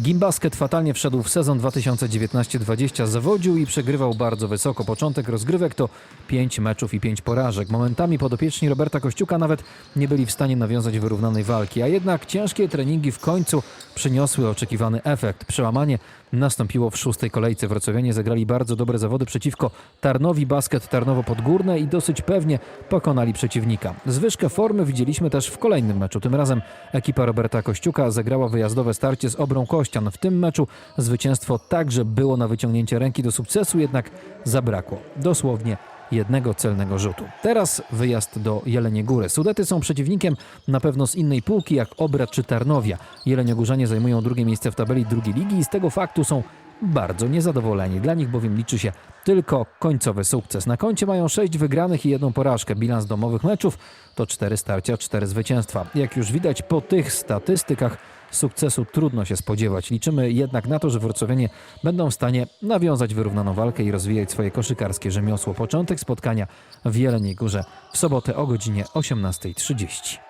Gimbasket fatalnie wszedł w sezon 2019-20, zawodził i przegrywał bardzo wysoko. Początek rozgrywek to 5 meczów i 5 porażek. Momentami podopieczni Roberta Kościuka nawet nie byli w stanie nawiązać wyrównanej walki, a jednak ciężkie treningi w końcu przyniosły oczekiwany efekt. Przełamanie nastąpiło w szóstej kolejce. Wrocławianie zagrali bardzo dobre zawody przeciwko Tarnowi Basket Tarnowo Podgórne i dosyć pewnie pokonali przeciwnika. Zwyżkę formy widzieliśmy też w kolejnym meczu. Tym razem ekipa Roberta Kościuka zagrała wyjazdowe starcie z Obrą Kościan. W tym meczu zwycięstwo także było na wyciągnięcie ręki do sukcesu, jednak zabrakło dosłownie jednego celnego rzutu. Teraz wyjazd do Jeleniej Góry. Sudety są przeciwnikiem na pewno z innej półki jak Obra czy Tarnowia. Jeleniogórzanie zajmują drugie miejsce w tabeli drugiej ligi i z tego faktu są bardzo niezadowoleni. Dla nich bowiem liczy się tylko końcowy sukces. Na koncie mają sześć wygranych i jedną porażkę. Bilans domowych meczów to cztery starcia, cztery zwycięstwa. Jak już widać po tych statystykach, sukcesu trudno się spodziewać. Liczymy jednak na to, że wrocławianie będą w stanie nawiązać wyrównaną walkę i rozwijać swoje koszykarskie rzemiosło. Początek spotkania w Jeleniej Górze w sobotę o godzinie 18.30.